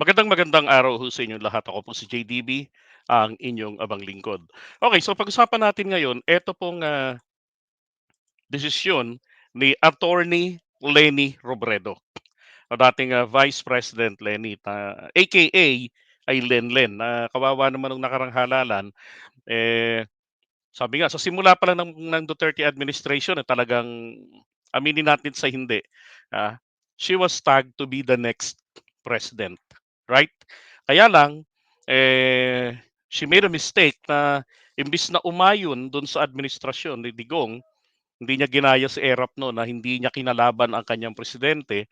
Magandang magandang araw ho sa inyong lahat. Ako po si JDB, ang inyong abang lingkod. Okay, so pag-usapan natin ngayon, eto pong ah, desisyon ni Attorney Lenny Robredo, o dating ah, Vice President Lenny, ta, aka ay Lenlen, na kawawa naman nung nakarang halalan, eh, sabi nga, sa simula pa lang ng, ng Duterte administration, eh, talagang aminin natin sa hindi, ah, she was tagged to be the next president. Right? Kaya lang, eh, she made a mistake na imbis na umayon doon sa administrasyon ni Digong, hindi niya ginaya si Erap no na hindi niya kinalaban ang kanyang presidente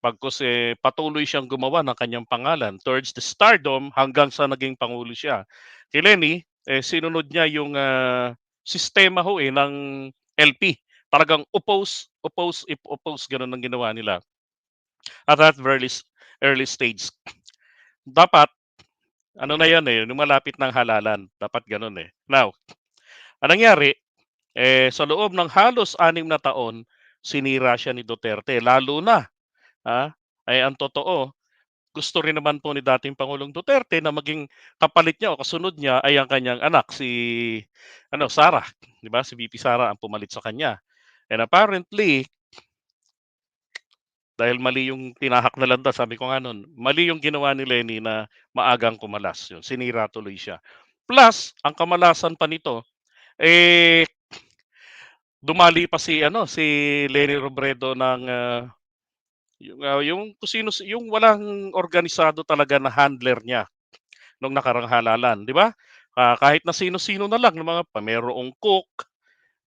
pagkos eh, patuloy siyang gumawa ng kanyang pangalan towards the stardom hanggang sa naging pangulo siya. Kay Lenny, eh, sinunod niya yung ah, sistema ho eh ng LP. Talagang oppose, oppose, if oppose, ganun ang ginawa nila. At that very early stage. Dapat, ano na yan eh, nung malapit ng halalan. Dapat ganun eh. Now, anong nangyari, eh, sa loob ng halos anim na taon, sinira siya ni Duterte. Lalo na, ah, ay ang totoo, gusto rin naman po ni dating Pangulong Duterte na maging kapalit niya o kasunod niya ay ang kanyang anak, si ano, Sara. Di ba? Si VP Sara ang pumalit sa kanya. And apparently, dahil mali yung tinahak na landas, sabi ko nga nun, mali yung ginawa ni Lenny na maagang kumalas. Yun, sinira tuloy siya. Plus, ang kamalasan pa nito, eh, dumali pa si ano si Lenny Robredo ng ah, yung ah, yung kung sino yung walang organisado talaga na handler niya nung nakarang halalan, di ba? Ah, kahit na sino-sino na lang ng mga pamerong cook,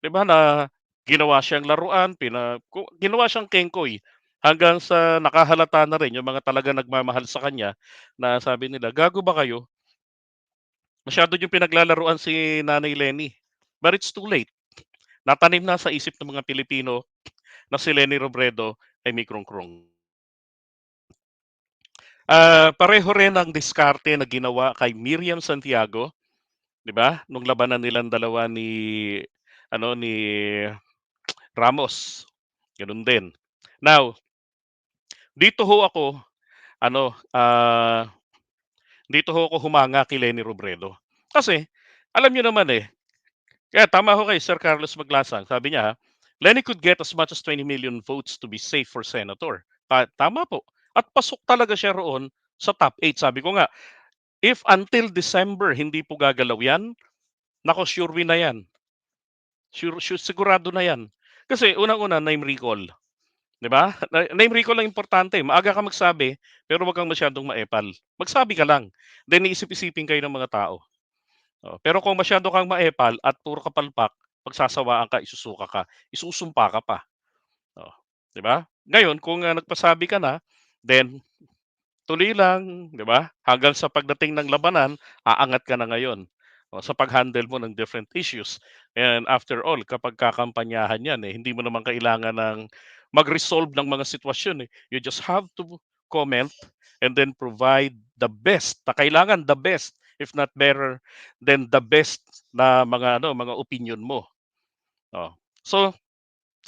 di ba na ginawa siyang laruan, pina, ginawa siyang kengkoy hanggang sa nakahalata na rin yung mga talaga nagmamahal sa kanya na sabi nila, gago ba kayo? Masyado yung pinaglalaruan si Nanay Lenny. But it's too late. Natanim na sa isip ng mga Pilipino na si Lenny Robredo ay may krong-krong. Ah, pareho rin ang diskarte na ginawa kay Miriam Santiago, 'di ba? Nung labanan nilang dalawa ni ano ni Ramos. Ganun din. Now, dito ho ako ano ah dito ho ako humanga kay Lenny Robredo. Kasi alam niyo naman eh, kaya tama ho kay Sir Carlos Maglasang. Sabi niya, Lenny could get as much as 20 million votes to be safe for senator. Ta- tama po. At pasok talaga siya roon sa top 8. Sabi ko nga, if until December hindi po gagalaw yan, nako sure win na yan. Sure, sure, sigurado na yan. Kasi unang-una, name recall. 'Di ba? Na- Name recall ang importante. Maaga ka magsabi, pero wag kang masyadong maepal. Magsabi ka lang. Then iisip-isipin kayo ng mga tao. Oh, pero kung masyado kang maepal at puro kapalpak, pagsasawaan ka, isusuka ka, isusumpa ka pa. Oh, 'di ba? Ngayon, kung ah, nagpasabi ka na, then tuloy lang, 'di ba? Hanggang sa pagdating ng labanan, aangat ka na ngayon. Oh, sa pag-handle mo ng different issues. And after all, kapag kakampanyahan 'yan eh, hindi mo naman kailangan ng mag-resolve ng mga sitwasyon eh. You just have to comment and then provide the best. Na kailangan the best if not better than the best na mga ano, mga opinion mo. Oh. So,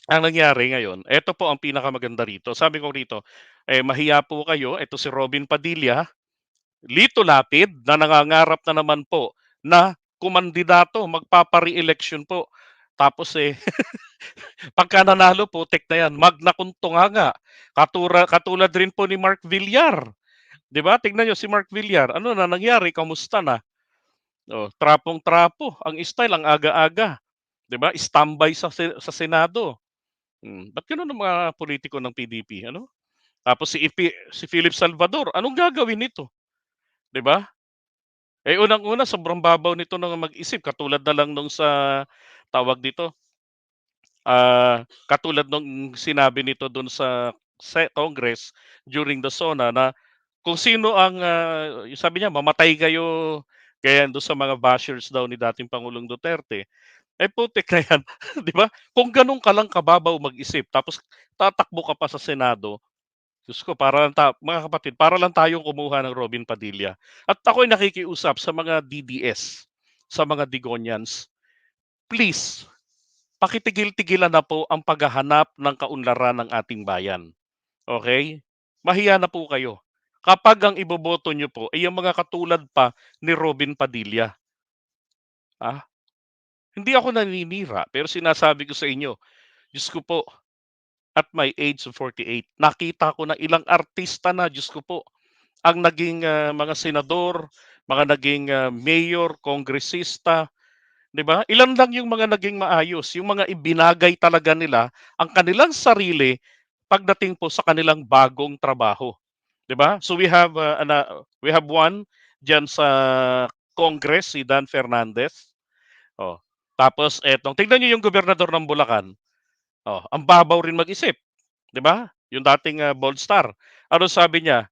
ang nangyari ngayon, eto po ang pinakamaganda rito. Sabi ko rito, eh mahiya po kayo, ito si Robin Padilla, Lito Lapid na nangangarap na naman po na kumandidato, magpapa-re-election po. Tapos eh, pagka nanalo po, tek na yan, magna kuntunga nga. Katura, katulad rin po ni Mark Villar. 'Di ba? Tingnan niyo si Mark Villar. Ano na nangyari? Kamusta na? Oh, trapong-trapo ang style ang aga-aga. 'Di ba? Standby sa sa Senado. Hmm. Ba't ganun ang mga politiko ng PDP? Ano? Tapos si, Ipi, si Philip Salvador, anong gagawin nito? 'Di ba? Eh unang-una sobrang babaw nito nang mag-isip katulad na lang nung sa tawag dito, ah, katulad nung sinabi nito dun sa sa Congress during the SONA na kung sino ang yung sabi niya mamatay kayo kaya doon sa mga bashers daw ni dating Pangulong Duterte. Eh putik na yan, 'di ba? Kung ganun ka lang kababaw mag-isip tapos tatakbo ka pa sa Senado, Diyos ko para lang ta mga kapatid, para lang tayong kumuha ng Robin Padilla. At ako'y nakikiusap sa mga DDS, sa mga Digonians, please, pakitigil-tigilan na po ang paghahanap ng kaunlaran ng ating bayan. Okay? Mahiya na po kayo. kapag ang iboboto niyo po ay yung mga katulad pa ni Robin Padilla. Ah, hindi ako naninira pero sinasabi ko sa inyo, Diyos ko po, at my age of 48, nakita ko na ilang artista na, Diyos ko po, ang naging uh, mga senador, mga naging uh, mayor, kongresista, 'di ba? Ilan lang yung mga naging maayos, yung mga ibinagay talaga nila ang kanilang sarili pagdating po sa kanilang bagong trabaho, 'di ba? So we have uh, ana, we have one diyan sa Congress si Dan Fernandez. Oh. Tapos etong tingnan niyo yung gobernador ng Bulacan. Oh, ang babaw rin mag-isip, 'di ba? Yung dating uh, bold star. Ano sabi niya?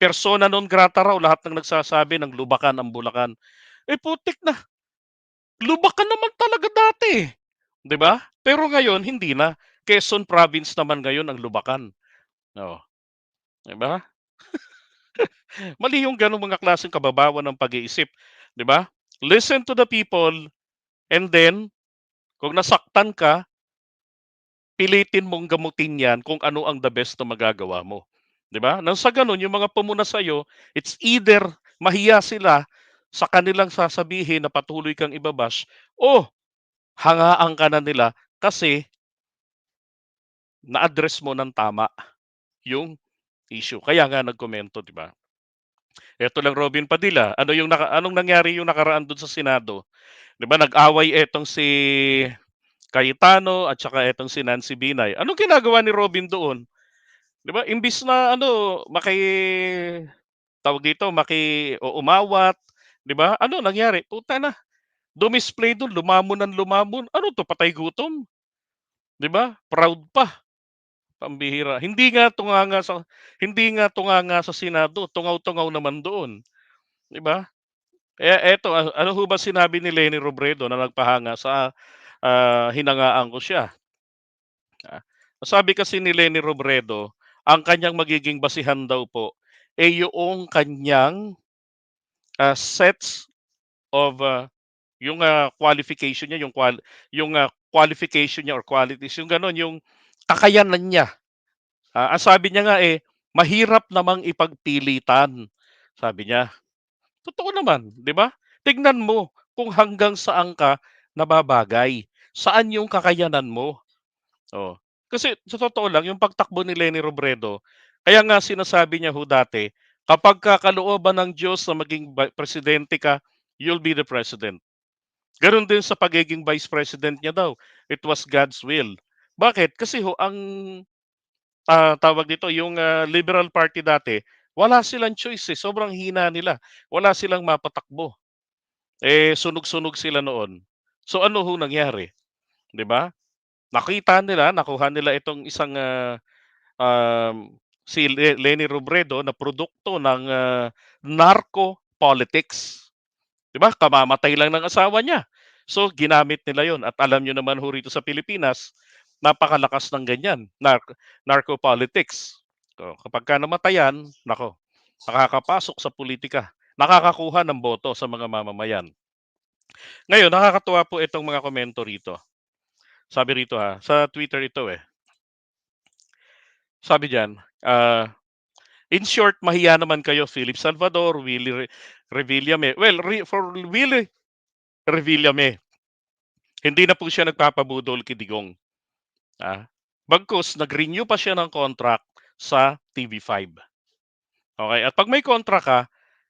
Persona non grata raw lahat ng nagsasabi ng lubakan ang Bulacan. Eh putik na. Lubakan naman talaga dati, 'di ba? Pero ngayon hindi na. Quezon province naman ngayon ang lubakan. Oh. 'Di ba? Mali yung ganung mga klaseng kababawan ng pag-iisip, 'di ba? Listen to the people and then kung nasaktan ka, pilitin mong gamutin 'yan kung ano ang the best na magagawa mo. 'Di ba? Nang sa ganun yung mga pumuna sa iyo, it's either mahiya sila sa kanilang sasabihin na patuloy kang ibabash o hangaan ka na nila kasi na-address mo ng tama yung issue. Kaya nga nagkomento, 'di ba? Ito lang Robin Padilla, ano yung naka, anong nangyari yung nakaraan doon sa Senado? 'Di ba nag-away etong si Cayetano at saka etong si Nancy Binay. Anong ginagawa ni Robin doon? 'Di ba? Imbis na ano, maki tawag dito, maki o umawat, 'di ba? Ano nangyari? Puta na. Dumisplay doon, lumamon ng lumamon. Ano to, patay gutom? 'Di ba? Proud pa. Pambihira. Hindi nga tunganga sa hindi nga tunganga sa Senado, tungaw-tungaw naman doon. 'Di ba? Eh eto, ano ho ba sinabi ni Leni Robredo na nagpahanga sa uh, hinangaan ko siya? Ah, sabi kasi ni Leni Robredo, ang kanyang magiging basihan daw po ay eh, yung kanyang uh, sets of uh, yung uh, qualification niya, yung qual yung uh, qualification niya or qualities, yung gano'n, yung kakayanan niya. Uh, ang sabi niya nga eh, mahirap namang ipagpilitan, sabi niya. Totoo naman, 'di ba? Tignan mo kung hanggang saan ka nababagay. Saan yung kakayanan mo? Oh. Kasi sa totoo lang, yung pagtakbo ni Leni Robredo, kaya nga sinasabi niya ho dati, kapag kakalooban ng Diyos na maging presidente ka, you'll be the president. Ganon din sa pagiging vice president niya daw. It was God's will. Bakit? Kasi ho, ang uh, tawag dito, yung uh, Liberal Party dati, wala silang choice eh. Sobrang hina nila. Wala silang mapatakbo. Eh, sunog-sunog sila noon. So ano ho nangyari? 'Di ba? Nakita nila, nakuha nila itong isang uh, um, si Leni Robredo na produkto ng uh, narco politics. 'Di ba? Kamamatay lang ng asawa niya. So ginamit nila 'yon at alam niyo naman ho rito sa Pilipinas, napakalakas ng ganyan, nar- narco politics. So, kapag ka namatayan, nako, nakakapasok sa politika, nakakakuha ng boto sa mga mamamayan. Ngayon, nakakatuwa po itong mga komento rito. Sabi rito ha, sa Twitter ito eh. Sabi diyan, uh, in short, mahiya naman kayo, Philip Salvador, Willie Re- Revillame. Well, re- for Willie Revillame, hindi na po siya nagpapabudol kay Digong. Ah, bagkus nag-renew pa siya ng contract sa TV5. Okay, at pag may contract ka,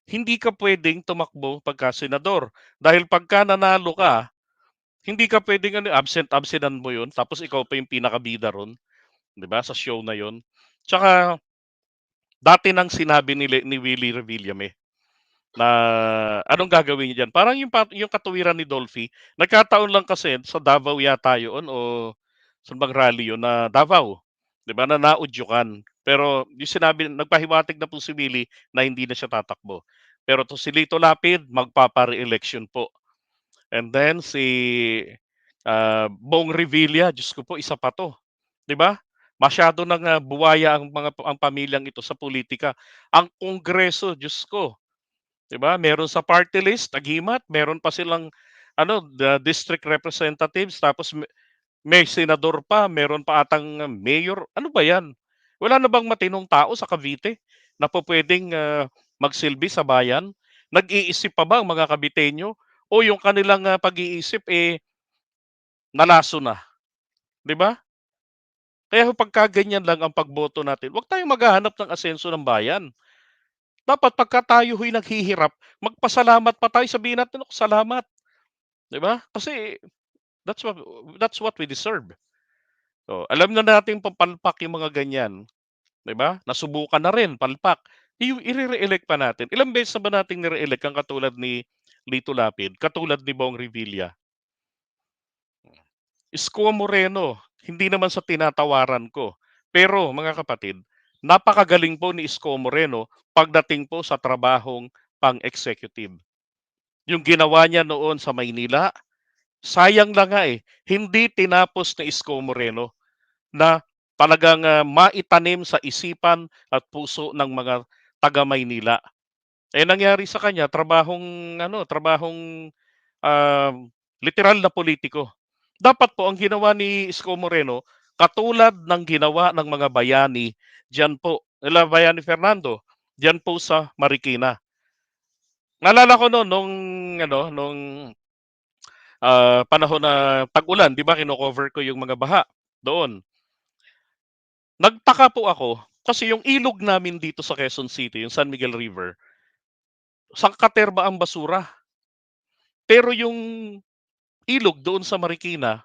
hindi ka pwedeng tumakbo pagka senador. Dahil pagka nanalo ka, hindi ka pwedeng ano, absent absentan mo 'yun tapos ikaw pa yung pinakabida ron, 'di ba, sa show na 'yon. Tsaka dati nang sinabi ni ni Willie Revillame na anong gagawin niya diyan. Parang yung yung katuwiran ni Dolphy, nagkataon lang kasi sa Davao yata 'yon o sa bang rally 'yon na Davao, 'di ba, na naudyukan. Pero yung sinabi nagpahiwatig na po si Willie na hindi na siya tatakbo. Pero to si Lito Lapid magpapa-re-election po. And then si uh, Bong Revilla, Diyos ko po, isa pa to. 'Di ba? Masyado nang uh, buwaya ang mga ang pamilyang ito sa politika. Ang kongreso, Diyos ko. 'Di ba? Meron sa party list, tagimat, meron pa silang ano, the district representatives, tapos may, senador pa, meron pa atang mayor. Ano ba 'yan? Wala na bang matinong tao sa Cavite na pupuwedeng, ah, magsilbi sa bayan? Nag-iisip pa ba ang mga Caviteño o yung kanilang, ah, pag-iisip, eh nalaso na, 'di ba? Kaya pagka ganyan lang ang pagboto natin, 'wag tayong maghahanap ng asenso ng bayan. Dapat pagka tayo ho'y naghihirap, magpasalamat pa tayo, sabihin natin, "Naku, salamat." 'Di ba? Kasi that's what that's what we deserve. Oh, alam na nating papalpak yung mga ganyan, 'di ba? Nasubukan na rin palpak, iyu ire-re-elect pa natin. Ilang beses na ba nating nire-elect ang katulad ni Lito Lapid, katulad ni Bong Revilla? Isko Moreno, hindi naman sa tinatawaran ko. Pero mga kapatid, napakagaling po ni Isko Moreno pagdating po sa trabahong pang-executive. Yung ginawa niya noon sa Maynila, sayang lang nga eh, hindi tinapos ni Isko Moreno na talagang uh, maitanim sa isipan at puso ng mga taga Maynila. Eh nangyari sa kanya trabahong ano, trabahong uh, literal na politiko. Dapat po ang ginawa ni Isko Moreno katulad ng ginawa ng mga bayani diyan po, nila Bayani Fernando, diyan po sa Marikina. Naalala ko noon nung ano, nung uh, panahon na tag-ulan, 'di ba, kino-cover ko yung mga baha doon. Nagtaka po ako kasi yung ilog namin dito sa Quezon City, yung San Miguel River, sangkaterba ang basura. Pero yung ilog doon sa Marikina,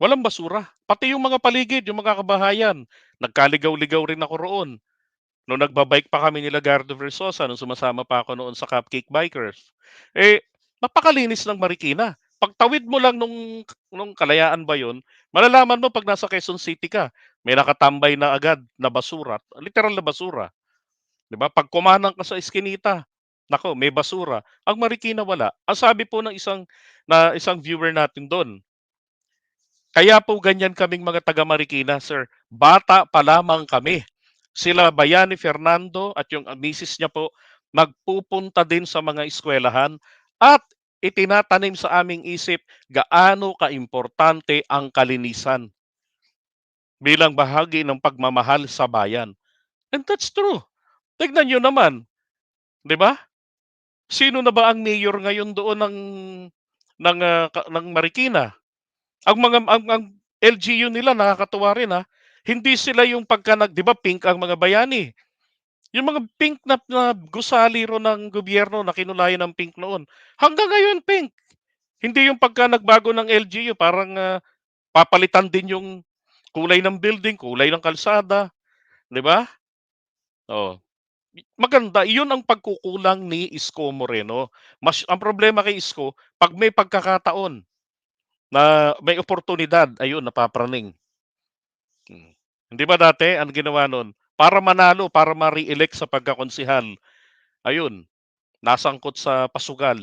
walang basura. Pati yung mga paligid, yung mga kabahayan, nagkaligaw-ligaw rin ako roon. Nung nagbabike pa kami nila Gardo Versosa, nung sumasama pa ako noon sa Cupcake Bikers, eh, napakalinis ng Marikina. Pagtawid mo lang nung, nung kalayaan ba yun, malalaman mo pag nasa Quezon City ka, may nakatambay na agad na basura, literal na basura. 'Di ba? Pag kumanang ka sa eskinita, nako, may basura. Ang Marikina wala. Ang sabi po ng isang na isang viewer natin doon, kaya po ganyan kaming mga taga Marikina, sir. Bata pa lamang kami. Sila Bayani Fernando at yung misis niya po magpupunta din sa mga eskwelahan at itinatanim sa aming isip gaano kaimportante ang kalinisan bilang bahagi ng pagmamahal sa bayan. And that's true. Tignan nyo naman, 'di ba? Sino na ba ang mayor ngayon doon ng ng uh, ng Marikina? Ang mga ang, ang LGU nila nakakatuwa rin ha. Hindi sila yung pagka nag, 'di ba, pink ang mga bayani. Yung mga pink na, na gusali ro ng gobyerno na kinulayan ng pink noon. Hanggang ngayon pink. Hindi yung pagka nagbago ng LGU parang uh, papalitan din yung kulay ng building, kulay ng kalsada, 'di ba? Oh. Maganda, iyon ang pagkukulang ni Isko Moreno. Mas ang problema kay Isko, pag may pagkakataon na may oportunidad, ayun napapraning. Hmm. Hindi ba dati ang ginawa nun? Para manalo, para ma-re-elect sa pagkakonsihal. Ayun, nasangkot sa pasugal.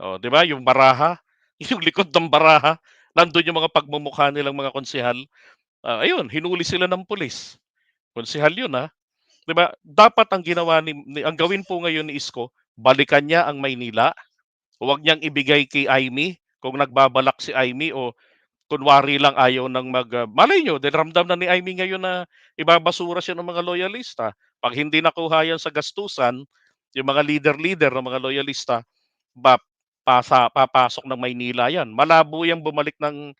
Oh, 'di ba? Yung baraha, yung likod ng baraha, nandoon yung mga pagmumukha nilang mga konsihal. Uh, ayun, hinuli sila ng pulis. Konsihal 'yun ha. 'Di ba? Dapat ang ginawa ni, ni ang gawin po ngayon ni Isko, balikan niya ang Maynila. Huwag niyang ibigay kay Aimee kung nagbabalak si Aimee o kunwari lang ayaw ng mag uh, malay nyo, ramdam na ni Aimee ngayon na ibabasura siya ng mga loyalista. Pag hindi nakuha yan sa gastusan, yung mga leader-leader ng mga loyalista, ba, pasa, papasok ng Maynila yan. Malabo yung bumalik ng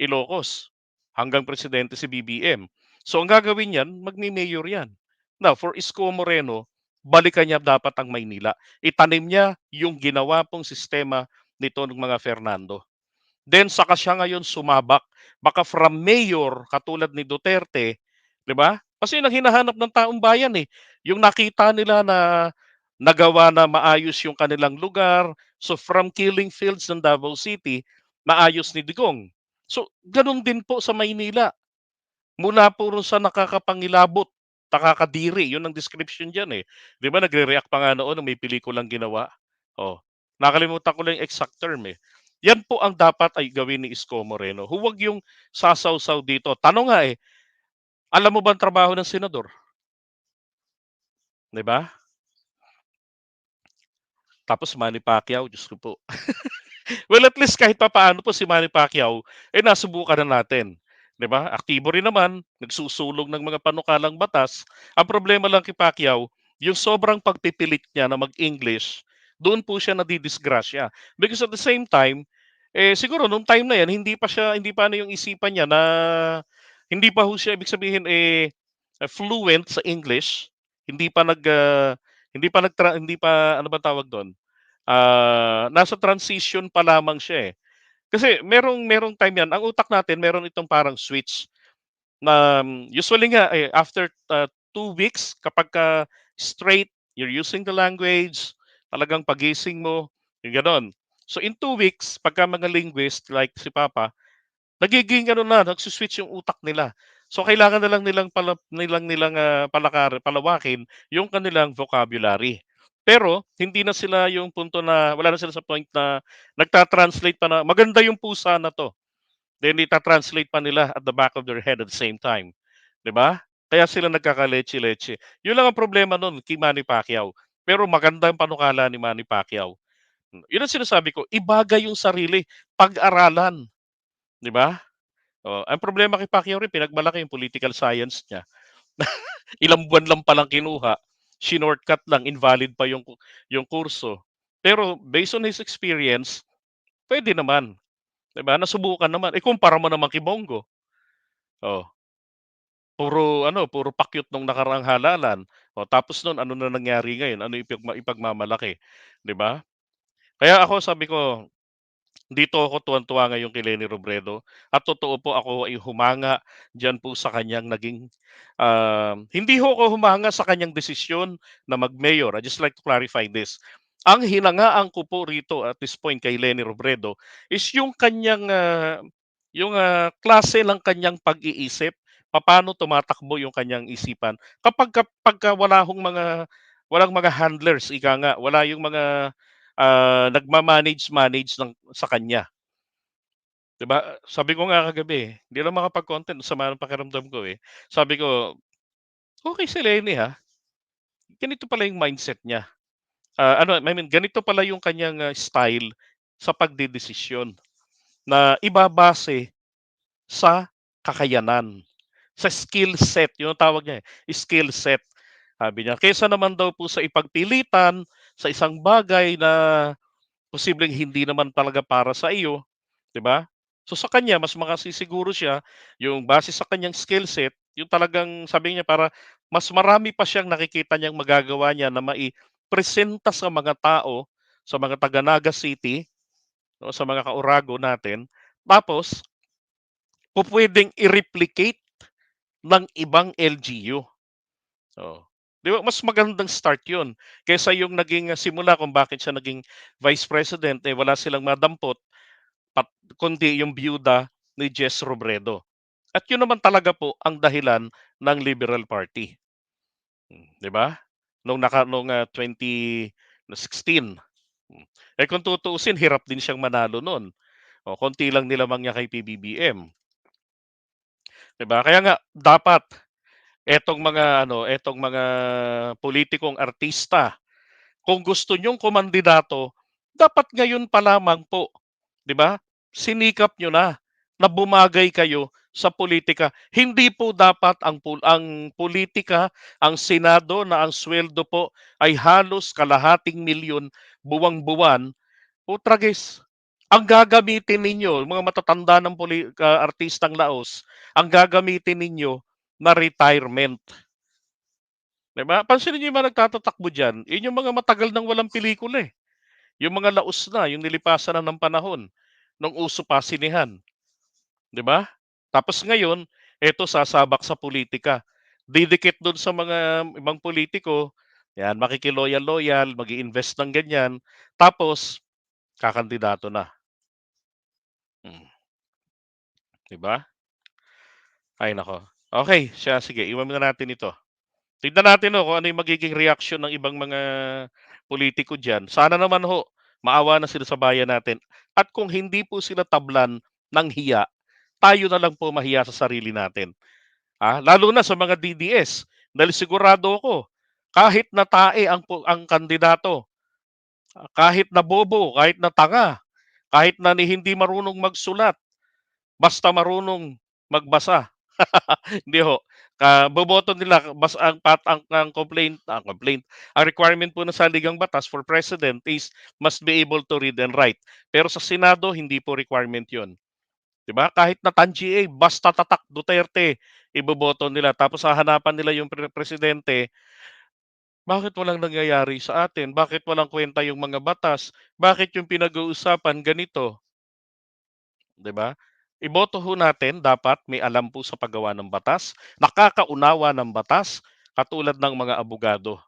Ilocos hanggang presidente si BBM. So ang gagawin yan, magmi-mayor yan. Now, for Isko Moreno, balikan niya dapat ang Maynila. Itanim niya yung ginawa pong sistema nito ng mga Fernando. Then saka siya ngayon sumabak. Baka from mayor katulad ni Duterte, 'di ba? Kasi yun ang hinahanap ng taong bayan eh. Yung nakita nila na nagawa na maayos yung kanilang lugar. So from killing fields ng Davao City, maayos ni Digong. So ganun din po sa Maynila. Mula po sa nakakapangilabot, nakakadiri, yun ang description diyan eh. 'Di ba nagre-react pa nga noon may pelikulang ginawa. Oh, nakalimutan ko lang yung exact term eh. Yan po ang dapat ay gawin ni Isko Moreno. Huwag yung sasaw-saw dito. Tanong nga eh, alam mo ba ang trabaho ng senador? 'Di ba? Tapos Manny Pacquiao, Diyos ko po. well, at least kahit pa paano po si Manny Pacquiao, eh nasubukan na natin. 'Di ba? Aktibo rin naman, nagsusulong ng mga panukalang batas. Ang problema lang kay Pacquiao, yung sobrang pagpipilit niya na mag-English, doon po siya nadidisgrasya. Because at the same time, eh, siguro nung time na 'yan hindi pa siya hindi pa ano yung isipan niya na hindi pa ho siya ibig sabihin, eh, fluent sa English. Hindi pa nag, ah, hindi pa nagtra hindi pa ano bang tawag dun, ah, nasa transition pa lamang siya, eh. Kasi merong merong time 'yan, ang utak natin meron itong parang switch na usually nga, eh, after, ah, 2 weeks kapagka straight, you're using the language, talagang paggising mo, yung gano'n. So in 2 weeks, pagka mga linguist like si papa, nagiging ano na, nagsi-switch yung utak nila. So kailangan na lang nilang pala nilang nilang, ah, palakar palawakin yung kanilang vocabulary. Pero hindi na sila yung punto na wala na sila sa point na nagta-translate pa na, "Maganda yung pusa na 'to." Then ita-translate pa nila at the back of their head at the same time, 'di ba? Kaya sila nagkaka-leche-leche. Yun lang ang problema nun kay Manny Pacquiao. Pero maganda ang panukala ni Manny Pacquiao. Yun ang sinasabi ko, ibagay yung sarili, pag-aralan, 'di ba? Oh, ang problema kay Pacquiao rin pinagmalaki yung political science niya. Ilang buwan lang palang kinuha, shinortcut lang, invalid pa yung yung kurso. Pero based on his experience, puwede naman, 'di ba? Nasubukan naman. Ikumpara mo naman kay Bongo. Oh. Puro ano, puro pakyut nung nakaraang halalan. Oh, tapos nun ano na nangyari ngayon, ano ipagma ipagmamalaki, 'di ba? Kaya ako sabi ko, dito ako tuwang-tuwa ngayon kay Leni Robredo at totoo po ako ay humanga diyan po sa kanyang naging, um, hindi ho ako humanga sa kanyang desisyon na mag-mayor. I just like to clarify this. Ang hinangaan ko po rito at this point kay Leni Robredo is yung kanyang, ah, yung, ah, klase ng kanyang pag-iisip, papaano tumatakbo yung kanyang isipan kapagka pagka wala hong mga walang mga handlers, ika nga, wala yung mga, ah, nagma-manage-manage ng sa kanya. 'Di ba, sabi ko nga kagabi, hindi lang makapag-content, sama ng pakiramdam ko, eh. Sabi ko, "Okey si Leni, ha." Ganito pala yung mindset niya. Ah, ano, I mean, ganito pala yung kanyang, ah, style sa pagdedesisyon na ibabase sa kakayanan, sa skill set, yun ang tawag niya, eh, skill set, sabi niya. Kaysa naman daw po sa ipagpilitan sa isang bagay na posibleng hindi naman talaga para sa iyo, 'di ba? So sa kanya mas makasisiguro siya yung base sa kanyang skill set, yung talagang sabi niya para mas marami pa siyang nakikita niyang magagawa niya na maipresenta sa mga tao, sa mga taga Naga City, o sa mga kaurago natin, tapos pupuwedeng i-replicate ng ibang LGU. Oh, 'di ba mas magandang start yun, kaysa yung naging simula kung bakit siya naging vice president, eh, wala silang madampot pat kundi yung byuda ni Jess Robredo. At yun naman talaga po ang dahilan ng Liberal Party. Hmm, 'di ba? Nung naka nung, ah, 2016. Hmm, eh, kung tutuusin hirap din siyang manalo nun. Oh, konti lang nilamang niya kay PBBM. 'Di ba? Kaya nga dapat etong mga ano, etong mga pulitikong artista, kung gusto niyong kumandidato, dapat ngayon pa lamang po, 'di ba? Sinikap niyo na, na bumagay kayo sa politika. Hindi po dapat ang ang politika, ang Senado na ang suweldo po ay halos kalahating milyon buwang-buwan, putragis, ang gagamitin ninyo, mga matatanda ng poli ah, artistang laos, ang gagamitin ninyo na retirement. 'Di ba? Pansinin niyo yung mga nagtatatakbo diyan, yun yung mga matagal nang walang pelikula, eh. Yung mga laos na, yung nilipasan na ng panahon, nung uso pa sinehan, 'di ba? Tapos ngayon, eto sasabak sa politika. Didikit dun sa mga ibang politiko, 'yan makiki-loyal-loyal, mag-i-invest ng ganyan, tapos kakandidato na. Hmm. 'Di ba? Ay naku. Okey, siya sige iwan muna natin ito. Tignan natin 'no, kung ano yung magiging reaksyon ng ibang mga pulitiko diyan. Sana naman ho, maawa na sila sa bayan natin at kung hindi po sila tablan ng hiya, tayo na lang po mahiya sa sarili natin. Ah, lalo na sa mga DDS, dahil sigurado ako, kahit na tae ang ang kandidato, ah, kahit na bobo, kahit na tanga, kahit na ni hindi marunong magsulat, basta marunong magbasa. Hindi ho, ah, boboto nila bas ang pat ang ang complaint ang complaint, ang requirement po ng saligang batas for president is must be able to read and write. Pero sa Senado hindi po requirement 'yun. 'Di ba? Kahit na Tangi A, basta tatak Duterte, iboboto nila tapos hahanapan nila yung pre presidente. Bakit walang nangyayari sa atin? Bakit walang kuwenta yung mga batas? Bakit yung pinag-uusapan ganito? 'Di ba? Iboto ho natin dapat may alam po sa paggawa ng batas, nakakaunawa ng batas, katulad ng mga abogado.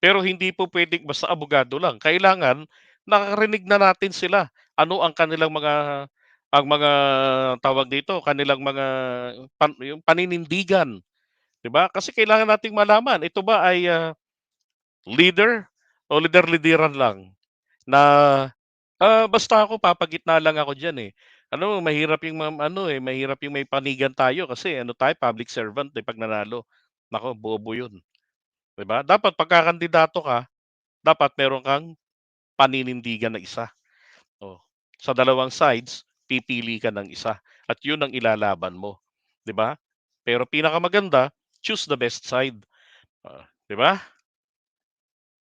Pero hindi po puwedeng basta abogado lang, kailangan nakarinig na natin sila. Ano ang kanilang mga ang mga tawag dito, kanilang mga pan yung paninindigan, 'di ba? Kasi kailangan nating malaman, ito ba ay, ah, leader o lider-lideran lang na, ah, basta ako papagitna lang ako diyan, eh. Mo mahirap yung ano, eh, mahirap yung may panigan tayo kasi ano tayo public servant, eh, 'pag nanalo. Naku, bobo 'yun, 'di ba? Dapat pagkakandidato ka, dapat meron kang paninindigan na isa. Oh, sa dalawang sides, pipili ka ng isa at 'yun ang ilalaban mo, 'di ba? Pero pinakamaganda, choose the best side, ah, 'di ba?